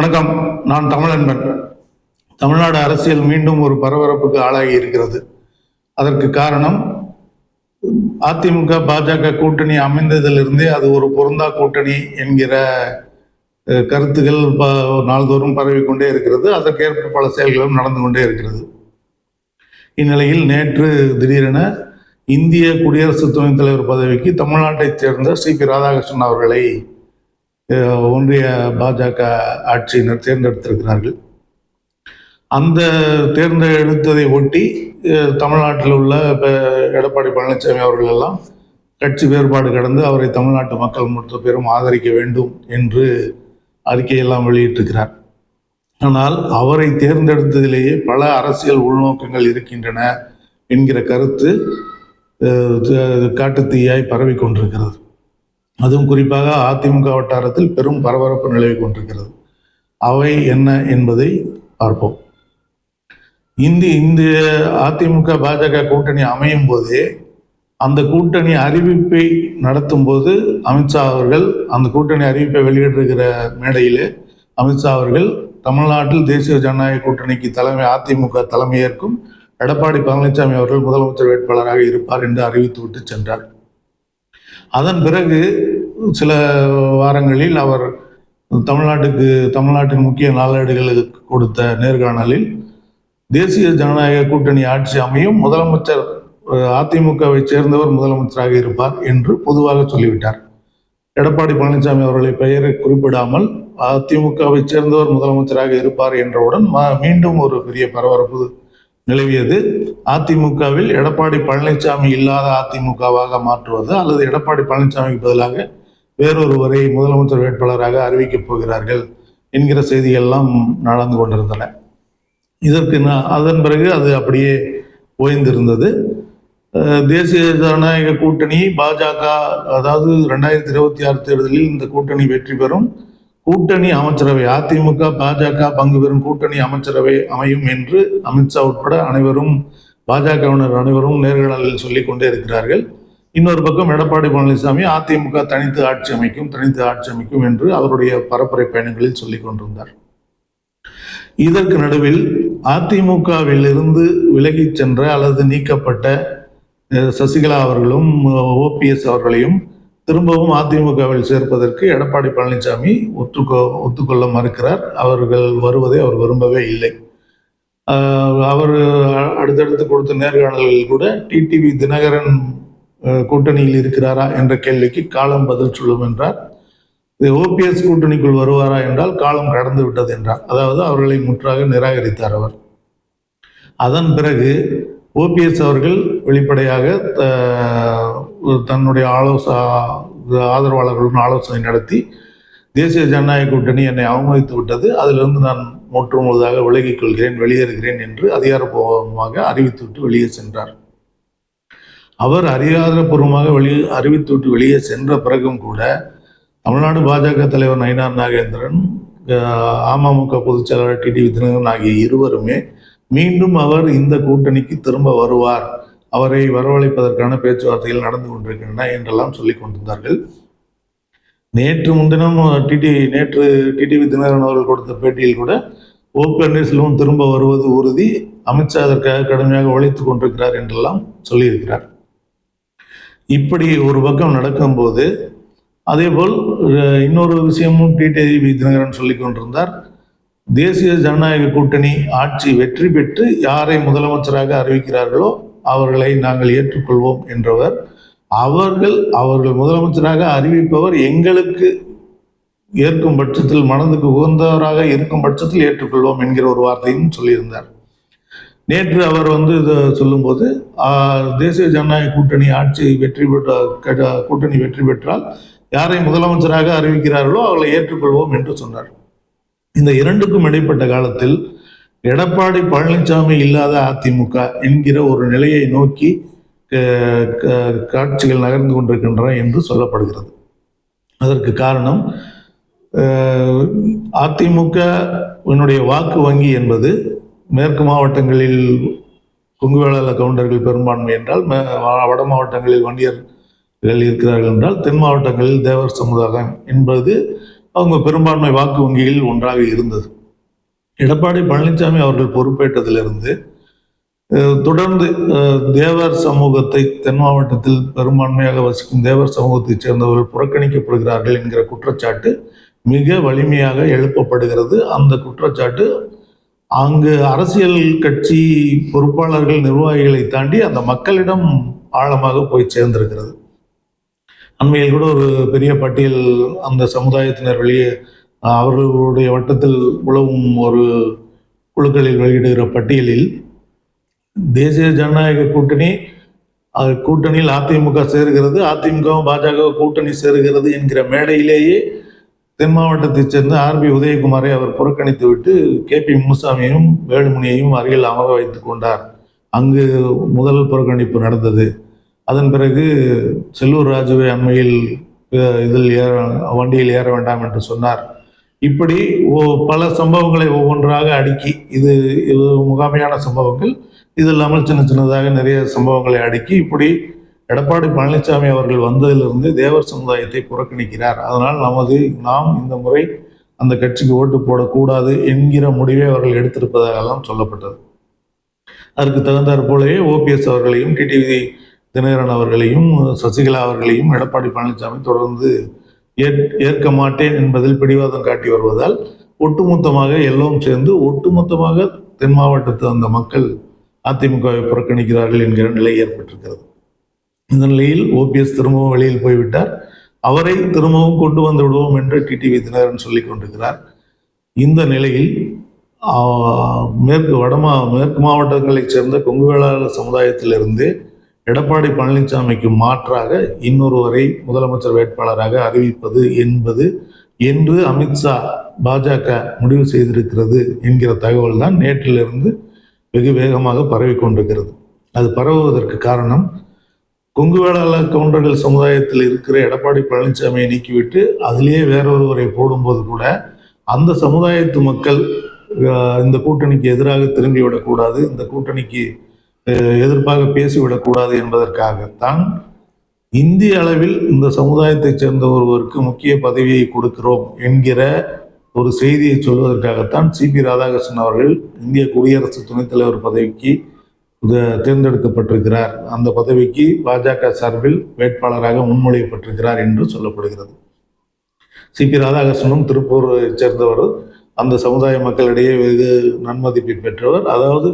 வணக்கம். நான் தமிழன்பன் தமிழ்நாடு அரசியல் மீண்டும் ஒரு பரபரப்புக்கு ஆளாகி இருக்கிறது. அதற்கு காரணம் அதிமுக பாஜக கூட்டணி அமைந்ததிலிருந்தே அது ஒரு பொருந்தா கூட்டணி என்கிற கருத்துகள் ப- நாள்தோறும் பரவிக்கொண்டே இருக்கிறது. அதற்கேற்ப பல செயல்களும் நடந்து கொண்டே இருக்கிறது. இந்நிலையில் நேற்று திடீரென இந்திய குடியரசு துணைத் தலைவர் பதவிக்கு தமிழ்நாட்டைச் சேர்ந்த சி பி ராதாகிருஷ்ணன் அவர்களை ஒன்றிய பாஜக ஆட்சியினர் தேர்ந்தெடுத்திருக்கிறார்கள். அந்த தேர்ந்தெடுத்ததை ஒட்டி தமிழ்நாட்டில் உள்ள இப்போ எடப்பாடி பழனிசாமி அவர்கள் எல்லாம் கட்சி வேறுபாடு கடந்து அவரை தமிழ்நாட்டு மக்கள் மொத்த பேரும் ஆதரிக்க வேண்டும் என்று அறிக்கையெல்லாம் வெளியிட்டிருக்கிறார். ஆனால் அவரை தேர்ந்தெடுத்ததிலேயே பல அரசியல் உள்நோக்கங்கள் இருக்கின்றன என்கிற கருத்து காட்டுத்தீயாய் பரவி கொண்டிருக்கிறது அதுவும் குறிப்பாக அதிமுக வட்டாரத்தில் பெரும் பரபரப்பு நிலவி கொண்டிருக்கிறது. அவை என்ன என்பதை பார்ப்போம். இந்தி இந்திய அதிமுக பாஜக கூட்டணி அமையும் போதே அந்த கூட்டணி அறிவிப்பை நடத்தும் போது அமித்ஷா அவர்கள் அந்த கூட்டணி அறிவிப்பை வெளியிட்டிருக்கிற மேடையிலே அமித்ஷா அவர்கள் தமிழ்நாட்டில் தேசிய ஜனநாயக கூட்டணிக்கு தலைமை அதிமுக தலைமையேற்கும் எடப்பாடி பழனிசாமி அவர்கள் முதலமைச்சர் வேட்பாளராக இருப்பார் என்று அறிவித்துவிட்டு சென்றார். அதன் பிறகு சில வாரங்களில் அவர் தமிழ்நாட்டுக்கு தமிழ்நாட்டின் முக்கிய நாளேடுகளுக்கு கொடுத்த நேர்காணலில் தேசிய ஜனநாயக கூட்டணி ஆட்சி அமையும் முதலமைச்சர் அதிமுகவை சேர்ந்தவர் முதலமைச்சராக இருப்பார் என்று பொதுவாக சொல்லிவிட்டார். எடப்பாடி பழனிசாமி அவர்களை பெயரை குறிப்பிடாமல் அதிமுகவை சேர்ந்தவர் முதலமைச்சராக இருப்பார் என்றவுடன் மீண்டும் ஒரு பெரிய பரபரப்பு நிலவியது. அதிமுகவில் எடப்பாடி பழனிசாமி இல்லாத அதிமுகவாக மாற்றுவது அல்லது எடப்பாடி பழனிசாமிக்கு பதிலாக வேறொருவரை முதலமைச்சர் வேட்பாளராக அறிவிக்கப் போகிறார்கள் என்கிற செய்திகள்லாம் நடந்து கொண்டிருந்தன. இதற்கு நான் அதன் பிறகு அது அப்படியே ஓய்ந்திருந்தது. தேசிய ஜனநாயக கூட்டணி பாஜக அதாவது ரெண்டாயிரத்தி இருபத்தி ஆறு தேர்தலில் இந்த கூட்டணி வெற்றி பெறும். கூட்டணி அமைச்சரவை அதிமுக பாஜக பங்கு பெறும் கூட்டணி அமைச்சரவை அமையும் என்று அமித்ஷா உட்பட அனைவரும் பாஜகவினர் அனைவரும் நேர்காணலில் சொல்லிக் கொண்டே இருக்கிறார்கள். இன்னொரு பக்கம் எடப்பாடி பழனிசாமி அதிமுக தனித்து ஆட்சி அமைக்கும் தனித்து ஆட்சி அமைக்கும் என்று அவருடைய பரப்புரை பயணங்களில் சொல்லிக் கொண்டிருந்தார். இதற்கு நடுவில் அதிமுகவில் இருந்து விலகிச் சென்ற அல்லது நீக்கப்பட்ட அஹ், சசிகலா அவர்களும் ஓபிஎஸ் அவர்களையும் திரும்பவும் அதிமுகவில் சேர்ப்பதற்கு எடப்பாடி பழனிசாமி ஒத்துக்கொ ஒத்துக்கொள்ள மறுக்கிறார். அவர்கள் வருவதை அவர் விரும்பவே இல்லை. அவர் அடுத்தடுத்து கொடுத்த நேர்காணல்களில் கூட டிடிவி தினகரன் கூட்டணியில் இருக்கிறாரா என்ற கேள்விக்கு காலம் பதில் சொல்லும் என்றார். ஓபிஎஸ் கூட்டணிக்குள் வருவாரா என்றால் காலம் கடந்து விட்டது என்றார். அதாவது அவர்களை முற்றாக நிராகரித்தார் அவர். அதன் பிறகு ஓபிஎஸ் அவர்கள் வெளிப்படையாக த- தன்னுடைய ஆலோச ஆதரவாளர்களுடன் ஆலோசனை நடத்தி தேசிய ஜனநாயக கூட்டணி என்னை அவமதித்து விட்டது அதிலிருந்து நான் முற்று முழுதாக விலகிக் கொள்கிறேன் வெளியேறுகிறேன் என்று அதிகாரப்பூர்வமாக அறிவித்துவிட்டு வெளியே சென்றார் அவர் அதிகாரப்பூர்வமாக வெளியே அறிவித்துவிட்டு வெளியே சென்ற பிறகும் கூட தமிழ்நாடு பாஜக தலைவர் நயினார் நாகேந்திரன் அமமுக பொதுச் செயலாளர் டிடிவி தினகரன் ஆகிய இருவருமே மீண்டும் அவர் இந்த கூட்டணிக்கு திரும்ப வருவார். அவரை வரவழைப்பதற்கான பேச்சுவார்த்தைகள் நடந்து கொண்டிருக்கின்றன என்றெல்லாம் சொல்லிக் கொண்டிருந்தார்கள். நேற்று முன்தினம் டிடி நேற்று டிடிவி தினகரன் அவர்கள் கொடுத்த பேட்டியில் கூட ஓ பன்னீர்செல்வம் திரும்ப வருவது உறுதி. அமித்ஷா அதற்காக கடுமையாக உழைத்துக் கொண்டிருக்கிறார் என்றெல்லாம் சொல்லியிருக்கிறார். இப்படி ஒரு பக்கம் நடக்கும்போது அதேபோல் இன்னொரு விஷயமும் டிடிவி தினகரன் சொல்லிக் கொண்டிருந்தார். தேசிய ஜனநாயக கூட்டணி ஆட்சி வெற்றி பெற்று யாரை முதலமைச்சராக அறிவிக்கிறார்களோ அவர்களை நாங்கள் ஏற்றுக்கொள்வோம் என்றவர். அவர்கள் அவர்கள் முதலமைச்சராக அறிவிப்பவர் எங்களுக்கு ஏற்கும் பட்சத்தில் மனதுக்கு உகந்தவராக இருக்கும் பட்சத்தில் ஏற்றுக்கொள்வோம் என்கிற ஒரு வார்த்தையும் சொல்லியிருந்தார். நேற்று அவர் வந்து இதை சொல்லும்போது தேசிய ஜனநாயக கூட்டணி ஆட்சி வெற்றி பெற்ற கூட்டணி வெற்றி பெற்றால் யாரை முதலமைச்சராக அறிவிக்கிறார்களோ அவர்களை ஏற்றுக்கொள்வோம் என்று சொன்னார். இந்த இரண்டுக்கும் இடைப்பட்ட காலத்தில் எடப்பாடி பழனிசாமி இல்லாத அதிமுக என்கிற ஒரு நிலையை நோக்கி க- காட்சிகள் நகர்ந்து கொண்டிருக்கின்றன என்று சொல்லப்படுகிறது. அதற்கு காரணம் அதிமுக என்னுடைய வாக்கு வங்கி என்பது மேற்கு மாவட்டங்களில் கொங்குவேளாள கவுண்டர்கள் பெரும்பான்மை என்றால் வட மாவட்டங்களில் வண்டியர்கள் இருக்கிறார்கள் என்றால் தென் மாவட்டங்களில் தேவர் சமுதாயம் என்பது அவங்க பெரும்பான்மை வாக்கு வங்கியில் ஒன்றாக இருந்தது. எடப்பாடி பழனிசாமி அவர்கள் பொறுப்பேற்றதிலிருந்து தொடர்ந்து தேவர் சமூகத்தை தென் மாவட்டத்தில் பெரும்பான்மையாக வசிக்கும் தேவர் சமூகத்தைச் சேர்ந்தவர்கள் புறக்கணிக்கப்படுகிறார்கள் என்கிற குற்றச்சாட்டு மிக வலிமையாக எழுப்பப்படுகிறது. அந்த குற்றச்சாட்டு அங்கு அரசியல் கட்சி பொறுப்பாளர்கள் நிர்வாகிகளை தாண்டி அந்த மக்களிடம் ஆழமாக போய் சேர்ந்திருக்கிறது. அண்மையில் கூட ஒரு பெரிய பட்டியல் அந்த சமுதாயத்தினர் வெளியே அவர்களுடைய வட்டத்தில் உழவும் ஒரு குழுக்களில் வெளியிடுகிற பட்டியலில் தேசிய ஜனநாயக கூட்டணி கூட்டணியில் அதிமுக சேருகிறது அதிமுகவும் பாஜக கூட்டணி சேருகிறது என்கிற மேடையிலேயே தென் மாவட்டத்தைச் சேர்ந்த ஆர்பி உதயகுமாரை அவர் புறக்கணித்து விட்டு கே பி முனுசாமியையும் வேலுமணியையும் அருகில் அமர வைத்துக் கொண்டார். அங்கு முதல் புறக்கணிப்பு நடந்தது. அதன் பிறகு செல்லூர் ராஜுவை அண்மையில் இதில் ஏற வண்டியில் ஏற வேண்டாம் என்று சொன்னார். இப்படி ஓ- பல சம்பவங்களை ஒவ்வொன்றாக அடுக்கி இது இது முகாமையான சம்பவங்கள். இது இல்லாமல் சின்ன சின்னதாக நிறைய சம்பவங்களை அடுக்கி இப்படி எடப்பாடி பழனிசாமி அவர்கள் வந்ததிலிருந்து தேவர் சமுதாயத்தை புறக்கணிக்கிறார். அதனால் நமது நாம் இந்த முறை அந்த கட்சிக்கு ஓட்டு போடக்கூடாது என்கிற முடிவை அவர்கள் எடுத்திருப்பதாகலாம் சொல்லப்பட்டது. அதற்கு தகுந்தாற் போலவே ஓபிஎஸ் அவர்களையும் டிடிவி தினகரன் அவர்களையும் சசிகலா அவர்களையும் எடப்பாடி பழனிசாமி தொடர்ந்து ஏற்- ஏற்க மாட்டேன் என்பதில் பிடிவாதம் காட்டி வருவதால் ஒட்டுமொத்தமாக எல்லோரும் சேர்ந்து ஒட்டுமொத்தமாக தென் மாவட்டத்து அந்த மக்கள் அதிமுகவை புறக்கணிக்கிறார்கள் என்கிற நிலை ஏற்பட்டிருக்கிறது. இந்த நிலையில் ஓபிஎஸ் திரும்பவும் வெளியில் போய்விட்டார். அவரை திரும்பவும் கொண்டு வந்து விடுவோம் என்று டிடிவி தினகரன் சொல்லிக் கொண்டிருக்கிறார். இந்த நிலையில் மேற்கு வடமா மேற்கு மாவட்டங்களைச் சேர்ந்த கொங்கு வேளாளர் சமுதாயத்திலிருந்து எடப்பாடி பழனிசாமிக்கு மாற்றாக இன்னொருவரை முதலமைச்சர் வேட்பாளராக அறிவிப்பது என்பது என்று அமித்ஷா பாஜக முடிவு செய்திருக்கிறது என்கிற தகவல் தான் நேற்றிலிருந்து வெகு வேகமாக பரவி கொண்டிருக்கிறது. அது பரவுவதற்கு காரணம் கொங்கு வேளாளர் கவுண்டர்கள் சமுதாயத்தில் இருக்கிற எடப்பாடி பழனிசாமியை நீக்கிவிட்டு அதிலேயே வேறொருவரை போடும்போது கூட அந்த சமுதாயத்து மக்கள் இந்த கூட்டணிக்கு எதிராக திரும்பிவிடக்கூடாது இந்த கூட்டணிக்கு எதிர்ப்பாக பேசிவிடக்கூடாது என்பதற்காகத்தான் இந்திய அளவில் இந்த சமுதாயத்தைச் சேர்ந்த ஒருவருக்கு முக்கிய பதவியை கொடுக்கிறோம் என்கிற ஒரு செய்தியை சொல்வதற்காகத்தான் சிபி ராதாகிருஷ்ணன் அவர்கள் இந்திய குடியரசு துணைத் தலைவர் பதவிக்கு தேர்ந்தெடுக்கப்பட்டிருக்கிறார். அந்த பதவிக்கு பாஜக சார்பில் வேட்பாளராக முன்மொழியப்பட்டிருக்கிறார் என்று சொல்லப்படுகிறது. சிபி ராதாகிருஷ்ணனும் திருப்பூரை சேர்ந்தவர் அந்த சமுதாய மக்களிடையே வெகு நன்மதிப்பை பெற்றவர். அதாவது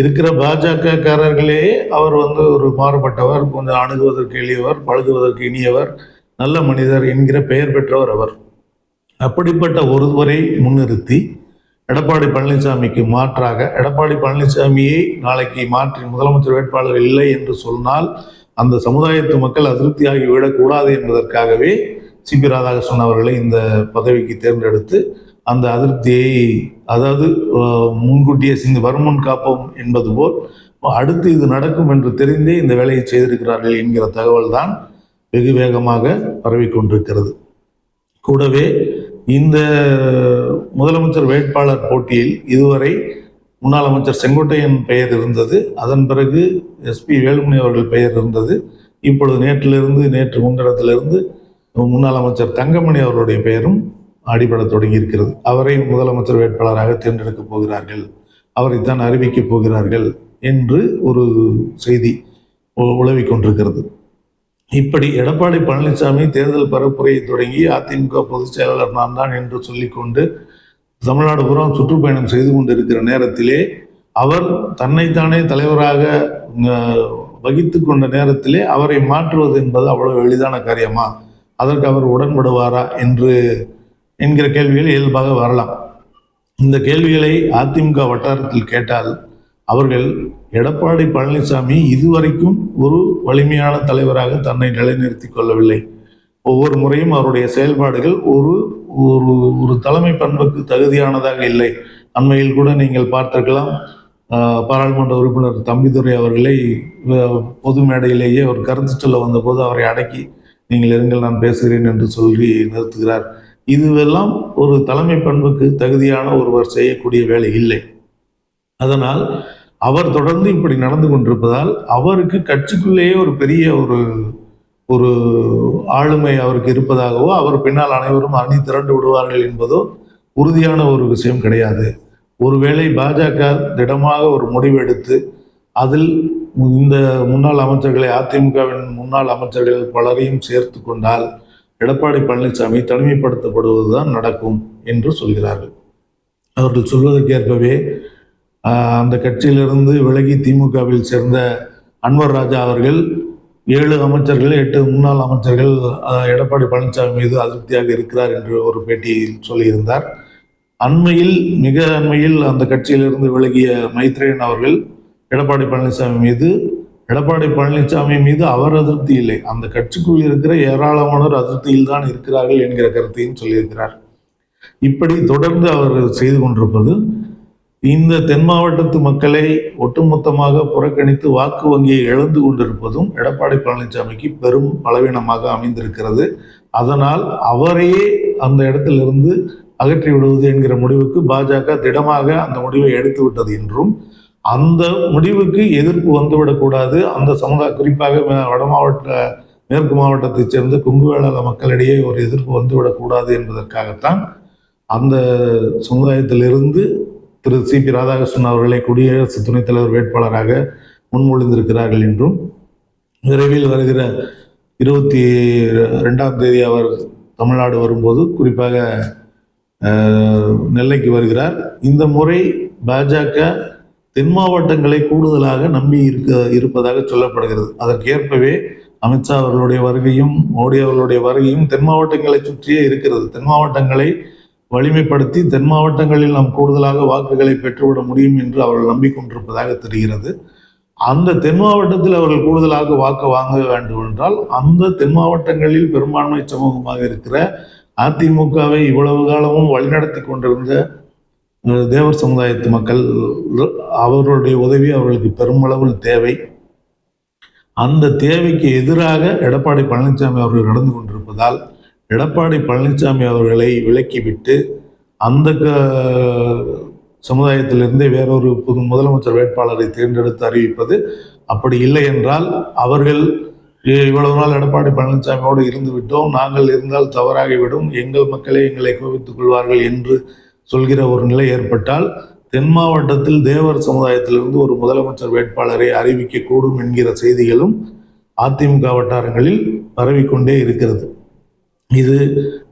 இருக்கிற பாஜக காரர்களே அவர் வந்து ஒரு மாறுபட்டவர் கொஞ்சம் அணுகுவதற்கு எளியவர் பழகுவதற்கு இனியவர் நல்ல மனிதர் என்கிற பெயர் பெற்றவர் அவர். அப்படிப்பட்ட ஒருவரை முன்னிறுத்தி எடப்பாடி பழனிசாமிக்கு மாற்றாக எடப்பாடி பழனிசாமியை நாளைக்கு மாற்றி முதலமைச்சர் வேட்பாளர் இல்லை என்று சொன்னால் அந்த சமுதாயத்து மக்கள் அதிருப்தியாகி விடக்கூடாது என்பதற்காகவே சிபி ராதாகிருஷ்ணன் அவர்களை இந்த பதவிக்கு தேர்ந்தெடுத்து அந்த அதிருப்தியை அதாவது முன்கூட்டியே சிந்து வருமுன் காப்போம் என்பது போல் அடுத்து இது நடக்கும் என்று தெரிந்தே இந்த வேலையை செய்திருக்கிறார்கள் என்கிற தகவல் தான் வெகு வேகமாக பரவிக் கொண்டிருக்கிறது. கூடவே இந்த முதலமைச்சர் வேட்பாளர் போட்டியில் இதுவரை முன்னாள் அமைச்சர் செங்கோட்டையன் பெயர் இருந்தது. அதன் பிறகு எஸ்பி வேலுமணி அவர்கள் பெயர் இருந்தது. இப்பொழுது நேற்றிலிருந்து நேற்று முன்தினத்திலிருந்து முன்னாள் அமைச்சர் தங்கமணி அவருடைய பெயரும் அடிபடத் தொடங்கியிருக்கிறது. அவரை முதலமைச்சர் வேட்பாளராக தேர்ந்தெடுக்கப் போகிறார்கள். அவரைத்தான் அறிவிக்கப் போகிறார்கள் என்று ஒரு செய்தி உ- கொண்டிருக்கிறது. இப்படி எடப்பாடி பழனிசாமி தேர்தல் பரப்புரையை தொடங்கி அதிமுக பொதுச் செயலாளர் நான் தான் என்று சொல்லிக்கொண்டு தமிழ்நாடு புறம் சுற்றுப்பயணம் செய்து கொண்டிருக்கிற நேரத்திலே அவர் தன்னைத்தானே தலைவராக வகித்து கொண்ட நேரத்திலே அவரை மாற்றுவது என்பது அவ்வளவு எளிதான காரியமா? அதற்கு அவர் உடன்படுவாரா என்று என்கிற கேள்விகள் இயல்பாக வரலாம். இந்த கேள்விகளை அதிமுக வட்டாரத்தில் கேட்டால் அவர்கள் எடப்பாடி பழனிசாமி இதுவரைக்கும் ஒரு வலிமையான தலைவராக தன்னை நிலைநிறுத்திக் கொள்ளவில்லை. ஒவ்வொரு முறையும் அவருடைய செயல்பாடுகள் ஒரு ஒரு ஒரு தலைமை பண்புக்கு தகுதியானதாக இல்லை. அண்மையில் கூட நீங்கள் பார்த்திருக்கலாம் பாராளுமன்ற உறுப்பினர் தம்பிதுரை அவர்களை பொது மேடையிலேயே ஒரு கருத்து சொல்ல வந்தபோது அவரை அடக்கி நீங்கள் இருங்கள் நான் பேசுகிறேன் என்று சொல்லி நிறுத்துகிறார். இதுவெல்லாம் ஒரு தலைமை பண்புக்கு தகுதியான ஒருவர் செய்யக்கூடிய வேலை இல்லை. அதனால் அவர் தொடர்ந்து இப்படி நடந்து கொண்டிருப்பதால் அவருக்கு கட்சிக்குள்ளேயே ஒரு பெரிய ஒரு ஒரு ஆளுமை அவருக்கு இருப்பதாகவோ அவர் பின்னால் அனைவரும் அணி திரண்டு விடுவார்கள் என்பதோ உறுதியான ஒரு விஷயம் கிடையாது. ஒருவேளை பாஜக திடமாக ஒரு முடிவெடுத்து அதில் இந்த முன்னாள் அமைச்சர்களை அதிமுகவின் முன்னாள் அமைச்சர்கள் பலரையும் சேர்த்து கொண்டால் எடப்பாடி பழனிசாமி தனிமைப்படுத்தப்படுவதுதான் நடக்கும் என்று சொல்கிறார்கள். அவர்கள் சொல்வதற்கேற்பவே அந்த கட்சியிலிருந்து விலகி திமுகவில் சேர்ந்த அன்வர் ராஜா அவர்கள் ஏழு அமைச்சர்கள் எட்டு முன்னாள் அமைச்சர்கள் எடப்பாடி பழனிசாமி மீது அதிருப்தியாக இருக்கிறார் என்று ஒரு பேட்டியில் சொல்லியிருந்தார். அண்மையில் மிக அண்மையில் அந்த கட்சியிலிருந்து விலகிய மைத்ரேயன் அவர்கள் எடப்பாடி பழனிசாமி மீது எடப்பாடி பழனிசாமி மீது அவர் அதிருப்தி இல்லை. அந்த கட்சிக்குள் இருக்கிற ஏராளமானோர் அதிருப்தியில் தான் இருக்கிறார்கள் என்கிற கருத்தையும் சொல்லியிருக்கிறார். இப்படி தொடர்ந்து அவர் செய்து கொண்டிருப்பது இந்த தென் மாவட்டத்து மக்களை ஒட்டுமொத்தமாக புறக்கணித்து வாக்கு வங்கியை இழந்து கொண்டிருப்பதும் எடப்பாடி பழனிசாமிக்கு பெரும் பலவீனமாக அமைந்திருக்கிறது. அதனால் அவரையே அந்த இடத்திலிருந்து அகற்றி விடுவது என்கிற முடிவுக்கு பாஜக திடமாக அந்த முடிவை எடுத்து விட்டது என்றும் அந்த முடிவுக்கு எதிர்ப்பு வந்துவிடக்கூடாது. அந்த சமுதாய குறிப்பாக வட மாவட்ட மேற்கு மாவட்டத்தைச் சேர்ந்த கொங்கு மக்களிடையே ஒரு எதிர்ப்பு வந்துவிடக்கூடாது என்பதற்காகத்தான் அந்த சமுதாயத்திலிருந்து திரு சி பி ராதாகிருஷ்ணன் அவர்களை குடியரசு துணைத் தலைவர் வேட்பாளராக முன்மொழிந்திருக்கிறார்கள் என்றும் விரைவில் வருகிற இருபத்தி ரெண்டாம் தேதி அவர் தமிழ்நாடு வரும்போது குறிப்பாக நெல்லைக்கு வருகிறார். இந்த முறை பாஜக தென் மாவட்டங்களை கூடுதலாக நம்பி இருக்க இருப்பதாக சொல்லப்படுகிறது. அதற்கேற்பவே அமித்ஷா அவர்களுடைய வருகையும் மோடி அவர்களுடைய வருகையும் தென் மாவட்டங்களை சுற்றியே இருக்கிறது. தென் மாவட்டங்களை வலிமைப்படுத்தி தென் மாவட்டங்களில் நாம் கூடுதலாக வாக்குகளை பெற்றுவிட முடியும் என்று அவர்கள் நம்பிக்கொண்டிருப்பதாக தெரிகிறது. அந்த தென் மாவட்டத்தில் அவர்கள் கூடுதலாக வாக்கு வாங்க வேண்டும் என்றால் அந்த தென் மாவட்டங்களில் பெரும்பான்மை சமூகமாக இருக்கிற அதிமுகவை இவ்வளவு காலமும் வழிநடத்தி கொண்டிருந்த தேவர் சமுதாயத்து மக்கள் அவர்களுடைய உதவி அவர்களுக்கு பெருமளவில் தேவை. அந்த தேவைக்கு எதிராக எடப்பாடி பழனிசாமி அவர்கள் நடந்து கொண்டிருப்பதால் எடப்பாடி பழனிசாமி அவர்களை விலக்கிவிட்டு அந்த க- சமுதாயத்திலிருந்தே வேறொரு புது முதலமைச்சர் வேட்பாளரை தேர்ந்தெடுத்து அறிவிப்பது அப்படி இல்லை என்றால் அவர்கள் இவ்வளவு நாள் எடப்பாடி பழனிசாமியோடு இருந்து விட்டோம். நாங்கள் இருந்தால் தவறாகிவிடும். எங்கள் மக்களே எங்களை கோபித்துக் கொள்வார்கள் என்று சொல்கிற ஒரு நிலை ஏற்பட்டால் தென் மாவட்டத்தில் தேவர் சமுதாயத்திலிருந்து ஒரு முதலமைச்சர் வேட்பாளரை அறிவிக்கக்கூடும் என்கிற செய்திகளும் அதிமுக வட்டாரங்களில் பரவிக்கொண்டே இருக்கிறது. இது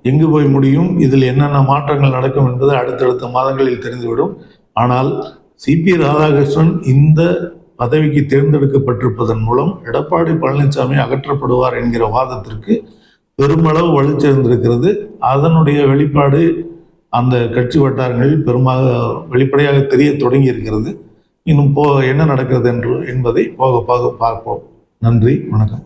எங்கு போய் முடியும்? இதில் என்னென்ன மாற்றங்கள் நடக்கும் என்பது அடுத்தடுத்த மாதங்களில் தெரிந்துவிடும். ஆனால் சிபி ராதாகிருஷ்ணன் இந்த பதவிக்கு தேர்ந்தெடுக்கப்பட்டிருப்பதன் மூலம் எடப்பாடி பழனிசாமி அகற்றப்படுவார் என்கிற வாதத்திற்கு பெருமளவு வலுச்சேர்ந்திருக்கிறது அதனுடைய வெளிப்பாடு அந்த கட்சி வட்டாரங்களில் பெருமாக வெளிப்படையாக தெரிய தொடங்கி இருக்கிறது. இன்னும் போ என்ன நடக்கிறது என்று என்பதை போக போக பார்ப்போம். நன்றி வணக்கம்.